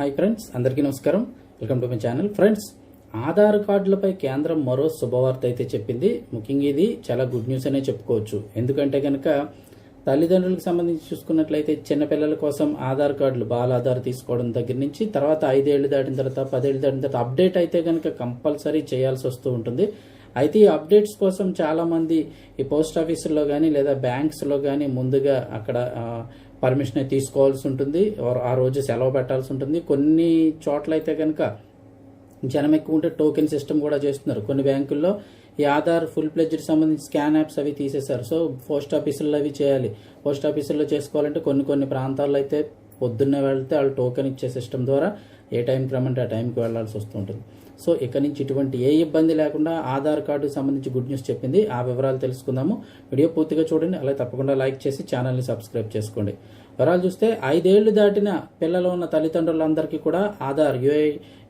Hi friends అందరికీ నమస్కారం. Welcome to my channel friends Aadhaar కార్డులపై కేంద్రం మరో శుభవార్త అయితే చెప్పింది. ముఖ్యంగా ఇది చాలా గుడ్ న్యూస్ అనే చెప్పుకోవచ్చు. ఎందుకంటే కనుక తల్లిదండ్రులకు సంబంధించి చూసుకున్నట్లయితే చిన్నపిల్లల కోసం ఆధార్ కార్డులు బాల ఆధార్ తీసుకోవడం దగ్గర నుంచి తర్వాత ఐదేళ్ళు దాటిన తర్వాత పదేళ్ళు దాటిన తర్వాత అప్డేట్ అయితే కనుక కంపల్సరీ చేయాల్సి వస్తూ ఉంటుంది. అయితే ఈ అప్డేట్స్ కోసం చాలామంది ఈ పోస్ట్ ఆఫీసుల్లో కానీ లేదా బ్యాంక్స్లో కానీ ముందుగా అక్కడ పర్మిషన్ తీసుకోవాల్సి ఉంటుంది ఆ రోజు సెలవు పెట్టాల్సి ఉంటుంది. కొన్ని చోట్ల అయితే కనుక జనం ఎక్కువ ఉంటే టోకెన్ సిస్టమ్ కూడా చేస్తున్నారు. కొన్ని బ్యాంకుల్లో ఈ ఆధార్ ఫుల్ ప్లెజ్డ్ సంబంధించి స్కాన్ యాప్స్ అవి తీసేశారు. సో పోస్ట్ ఆఫీసుల్లో అవి చేయాలి. పోస్ట్ ఆఫీసుల్లో చేసుకోవాలంటే కొన్ని కొన్ని ప్రాంతాల్లో అయితే పొద్దున్నే వెళ్తే వాళ్ళు టోకెన్ ఇచ్చే సిస్టమ్ ద్వారా ఏ టైంకి రమ్మంటే ఆ టైంకి వెళ్ళాల్సి వస్తుంటుంది సో ఇక నుంచి ఇటువంటి ఏ ఇబ్బంది లేకుండా ఆధార్ కార్డు సంబంధించి గుడ్ న్యూస్ చెప్పింది. ఆ వివరాలు తెలుసుకుందాము. వీడియో పూర్తిగా చూడండి. అలాగే తప్పకుండా లైక్ చేసి ఛానల్ని సబ్స్క్రైబ్ చేసుకోండి. వివరాలు చూస్తే ఐదేళ్ళు దాటిన పిల్లలు ఉన్న తల్లిదండ్రులందరికీ కూడా ఆధార్ యుఐ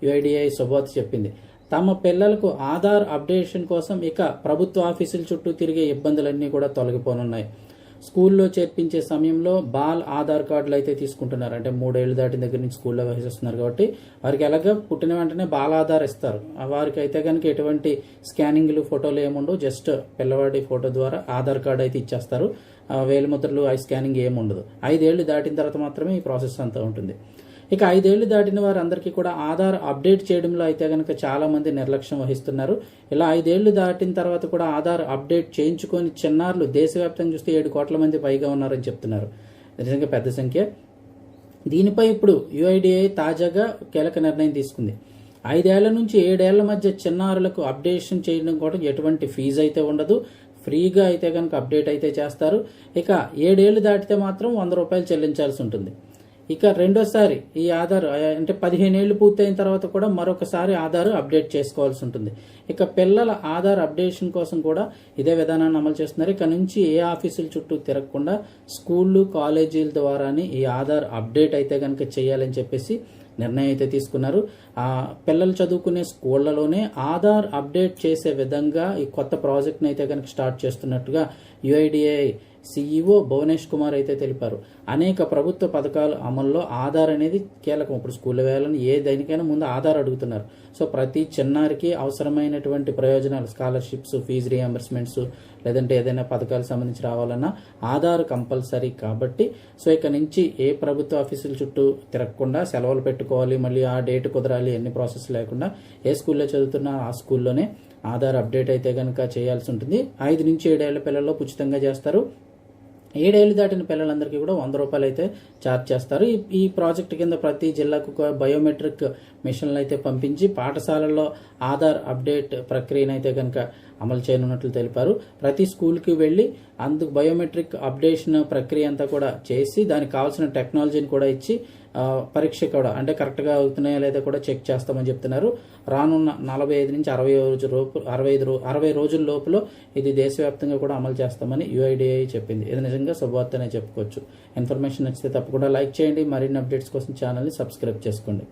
యుఐడిఐ శుభవార్త చెప్పింది. తమ పిల్లలకు ఆధార్ అప్డేషన్ కోసం ఇక ప్రభుత్వ ఆఫీసుల చుట్టూ తిరిగే ఇబ్బందులన్నీ కూడా తొలగిపోనున్నాయి. స్కూల్లో చేర్పించే సమయంలో బాల్ ఆధార్ కార్డులు అయితే తీసుకుంటున్నారు. అంటే మూడేళ్ళు దాటిన దగ్గర నుంచి స్కూల్లో వహిస్తున్నారు కాబట్టి వారికి ఎలాగ పుట్టిన వెంటనే బాల్ ఆధార్ ఇస్తారు. వారికి అయితే కనుక ఎటువంటి స్కానింగ్లు ఫోటోలు ఏముండవు జస్ట్ పిల్లవాడి ఫోటో ద్వారా ఆధార్ కార్డు అయితే ఇచ్చేస్తారు. వేలిముద్రలు ఐ స్కానింగ్ ఏముండదు ఐదేళ్ళు దాటిన తర్వాత మాత్రమే ఈ ప్రాసెస్ అంతా ఉంటుంది. ఇక ఐదేళ్ళు దాటిన వారందరికీ కూడా ఆధార్ అప్డేట్ చేయడంలో అయితే కనుక చాలామంది నిర్లక్ష్యం వహిస్తున్నారు. ఇలా ఐదేళ్ళు దాటిన తర్వాత కూడా ఆధార్ అప్డేట్ చేయించుకొని చిన్నారులు దేశవ్యాప్తంగా చూస్తే ఏడు కోట్ల మంది పైగా ఉన్నారని చెప్తున్నారు. నిజంగా పెద్ద సంఖ్య. దీనిపై ఇప్పుడు యుఐడిఐ తాజాగా కీలక నిర్ణయం తీసుకుంది. ఐదేళ్ళ నుంచి ఏడేళ్ళ మధ్య చిన్నారులకు అప్డేషన్ చేయడం కూడా ఎటువంటి ఫీజు అయితే ఉండదు. ఫ్రీగా అయితే కనుక అప్డేట్ అయితే చేస్తారు. ఇక ఏడేళ్ళు దాటితే మాత్రం వంద రూపాయలు చెల్లించాల్సి ఉంటుంది. ఇక రెండోసారి ఈ ఆధార్ అంటే పదిహేను ఏళ్ళు పూర్తయిన తర్వాత కూడా మరొకసారి ఆధార్ అప్డేట్ చేసుకోవాల్సి ఉంటుంది. ఇక పిల్లల ఆధార్ అప్డేషన్ కోసం కూడా ఇదే విధానాన్ని అమలు చేస్తున్నారు. ఇక నుంచి ఏ ఆఫీసుల చుట్టూ తిరగకుండా స్కూళ్ళు కాలేజీల ద్వారానే ఈ ఆధార్ అప్డేట్ అయితే కనుక చేయాలని చెప్పేసి నిర్ణయం అయితే తీసుకున్నారు. ఆ పిల్లలు చదువుకునే స్కూళ్ళలోనే ఆధార్ అప్డేట్ చేసే విధంగా ఈ కొత్త ప్రాజెక్ట్ని అయితే కనుక స్టార్ట్ చేస్తున్నట్టుగా యుఐడిఐ సిఇఓ భువనేష్ కుమార్ అయితే తెలిపారు. అనేక ప్రభుత్వ పథకాల అమల్లో ఆధార్ అనేది కీలకం. ఇప్పుడు స్కూల్ వేయాలని ఏ దేనికైనా ముందు ఆధార్ అడుగుతున్నారు. సో ప్రతి చిన్నారికి అవసరమైనటువంటి ప్రయోజనాలు స్కాలర్షిప్స్ ఫీజు రియంబర్స్మెంట్స్ లేదంటే ఏదైనా పథకాలకు సంబంధించి రావాలన్నా ఆధార్ కంపల్సరీ కాబట్టి సో ఇక నుంచి ఏ ప్రభుత్వ ఆఫీసుల చుట్టూ తిరగకుండా సెలవులు పెట్టుకోవాలి మళ్ళీ ఆ డేట్ కుదరాలి ఎన్ని ప్రాసెస్ లేకుండా ఏ స్కూల్లో చదువుతున్నా ఆ స్కూల్లోనే ఆధార్ అప్డేట్ అయితే కనుక చేయాల్సి ఉంటుంది. ఐదు నుంచి ఏడేళ్ళ పిల్లల్లో ఉచితంగా చేస్తారు. ఏడేళ్ళు దాటిన పిల్లలందరికీ కూడా వంద రూపాయలు అయితే ఛార్జ్ చేస్తారు. ఈ ఈ ప్రాజెక్ట్ కింద ప్రతి జిల్లాకు బయోమెట్రిక్ మిషన్లు అయితే పంపించి పాఠశాలల్లో ఆధార్ అప్డేట్ ప్రక్రియను అయితే కనుక అమలు చేయనున్నట్లు తెలిపారు. ప్రతి స్కూల్కి వెళ్ళి అందుకు బయోమెట్రిక్ అప్డేషన్ ప్రక్రియ అంతా కూడా చేసి దానికి కావాల్సిన టెక్నాలజీని కూడా ఇచ్చి పరీక్ష కూడా అంటే కరెక్ట్గా అవుతున్నాయా లేదా కూడా చెక్ చేస్తామని చెప్తున్నారు. రానున్న నలభై ఐదు నుంచి అరవై రోజు లోపు అరవై ఐదు అరవై రోజుల లోపల ఇది దేశవ్యాప్తంగా కూడా అమలు చేస్తామని యుఐడిఐ చెప్పింది. ఇది నిజంగా శుభవార్తనే చెప్పుకోవచ్చు. ఇన్ఫర్మేషన్ నచ్చితే తప్పకుండా లైక్ చేయండి. మరిన్ని అప్డేట్స్ కోసం ఛానల్ని సబ్స్క్రైబ్ చేసుకోండి.